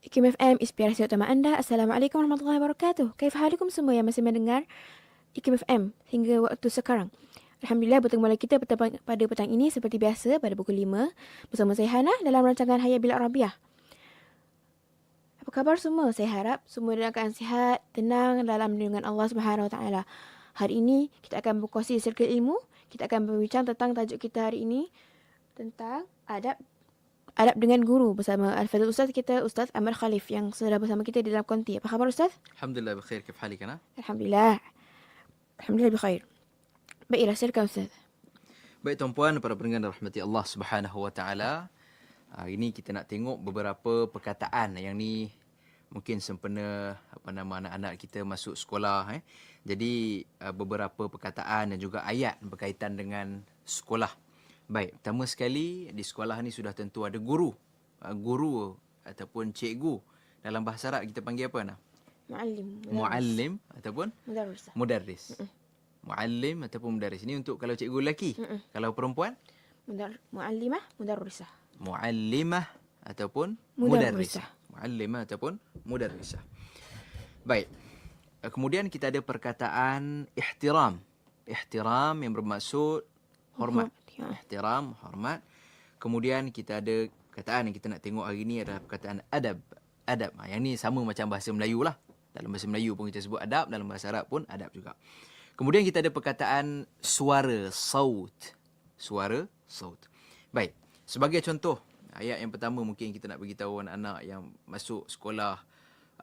IKIM FM, inspirasi utama anda. Assalamualaikum warahmatullahi wabarakatuh. Kaif halikum semua yang masih mendengar IKIM FM hingga waktu sekarang. Alhamdulillah bertemu lagi kita pada petang ini seperti biasa pada pukul 5 bersama saya Hana dalam rancangan Hayya Bil Arabiah. Apa khabar semua? Saya harap semua dalam keadaan sihat, tenang dalam lindungan Allah Subhanahu Wa Taala. Hari ini kita akan berkongsi sirkel ilmu. Kita akan berbincang tentang tajuk kita hari ini tentang adab adab dengan guru bersama Al-Fadhil Ustaz kita Ustaz Amir Khalif yang sudah bersama kita di dalam konti. Apa khabar Ustaz? Alhamdulillah bikhair. Kif halik ana? Alhamdulillah. Alhamdulillah bikhair. Baiklah, silakan Ustaz. Baik tuan-puan para pendengar rahmati Allah Subhanahu wa taala. Hari ini kita nak tengok beberapa perkataan yang ni mungkin sempena apa nama anak-anak kita masuk sekolah eh. Jadi uh, beberapa perkataan dan juga ayat berkaitan dengan sekolah. Baik, pertama sekali di sekolah ni sudah tentu ada guru. Uh, guru ataupun cikgu. Dalam bahasa Arab kita panggil apa nah? Muallim. Muallim ataupun Mudarris. mudarris. Muallim ataupun mudarris. Ini untuk kalau cikgu lelaki. Mm-mm. Kalau perempuan Mudar muallimah, mudarrisah. muallimah ataupun Mudarrisah. Muallimah ataupun mudarrisah. Baik. Uh, Kemudian kita ada perkataan ihtiram. Ihtiram yang bermaksud hormat. Ya. Ihtiram, hormat. Kemudian kita ada perkataan yang kita nak tengok hari ini adalah perkataan adab. Adab. Ha, yang ni sama macam bahasa Melayu lah. Dalam bahasa Melayu pun kita sebut adab, dalam bahasa Arab pun adab juga. Kemudian kita ada perkataan suara, saut. Suara, saut. Baik. Sebagai contoh, ayat yang pertama mungkin kita nak beritahu anak-anak yang masuk sekolah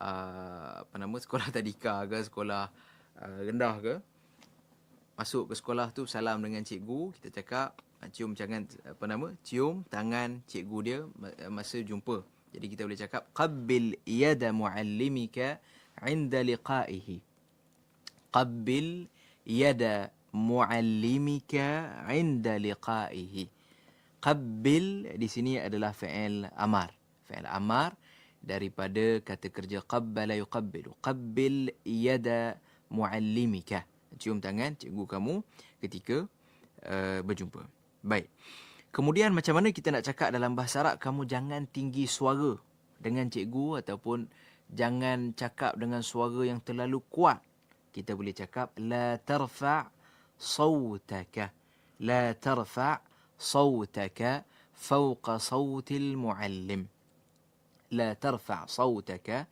uh, apa nama sekolah tadika ke sekolah uh, rendah ke masuk ke sekolah tu salam dengan cikgu kita cakap uh, cium jangan apa nama cium tangan cikgu dia uh, masa jumpa. Jadi kita boleh cakap qabbil yada muallimika inda liqa'ihi. Qabbil yada muallimika inda liqa'ihi. Qabbil di sini adalah fi'il amar. Fi'il amar daripada kata kerja qabbala yuqabbilu. Qabbil yada muallimika cium tangan cikgu kamu ketika uh, berjumpa. Baik. Kemudian macam mana kita nak cakap dalam bahasa Arab kamu jangan tinggi suara dengan cikgu ataupun jangan cakap dengan suara yang terlalu kuat. Kita boleh cakap la tarfa' sawtaka la tarfa' sawtaka fawqa sawtil muallim. La tarfa' sawtaka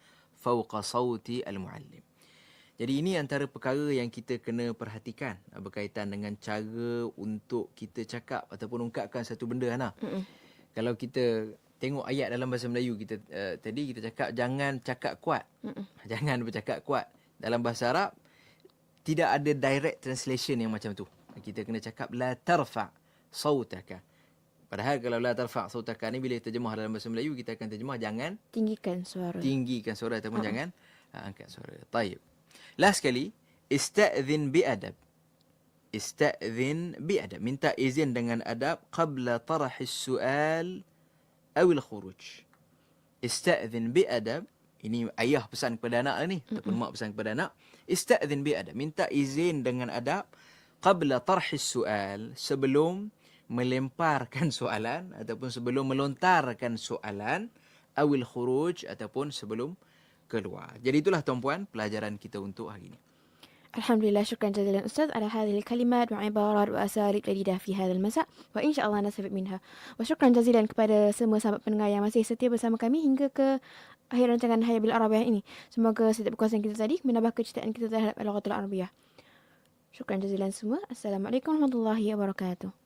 fawqa sawti al-muallim jadi ini antara perkara yang kita kena perhatikan uh, berkaitan dengan cara untuk kita cakap ataupun ungkapkan satu benda Hana. Mm-mm. Kalau kita tengok ayat dalam bahasa Melayu kita uh, tadi kita cakap jangan cakap kuat. Mm-mm. Jangan bercakap kuat. Dalam bahasa Arab tidak ada direct translation yang macam tu. Kita kena cakap la tarfa sautaka. Padahal kalau la tarfa sautaka ni bila terjemah dalam bahasa Melayu kita akan terjemah jangan Tinggikan suara. tinggikan suara Ha. ataupun jangan uh, angkat suara. Taib. Last sekali, ista'zin bi'adab. Ista'zin bi'adab. Minta izin dengan adab qabla tarah sual atau al-khuruj. Ista'zin bi'adab. Ini ayah pesan kepada anak ni ataupun mak pesan kepada anak. Ista'zin bi'adab. Minta izin dengan adab qabla tarah sual sebelum melemparkan soalan ataupun sebelum melontarkan soalan awil khuruj ataupun sebelum keluar. Jadi itulah tuan puan pelajaran kita untuk hari ini. Alhamdulillah syukran jazilan ustaz ala hadhihi kalimat wa ibarat wa Asarib jadida fi hadha almasa wa insyaallah nasabit minha. Wa syukran jazilan kepada semua sahabat pendengar yang masih setia bersama kami hingga ke akhir rancangan Hayabil Arabiah ini. Semoga setiap perkongsian kita tadi menambah kecintaan kita terhadap Al-Quran Arabiah. Syukran jazilan semua. Assalamualaikum warahmatullahi wabarakatuh.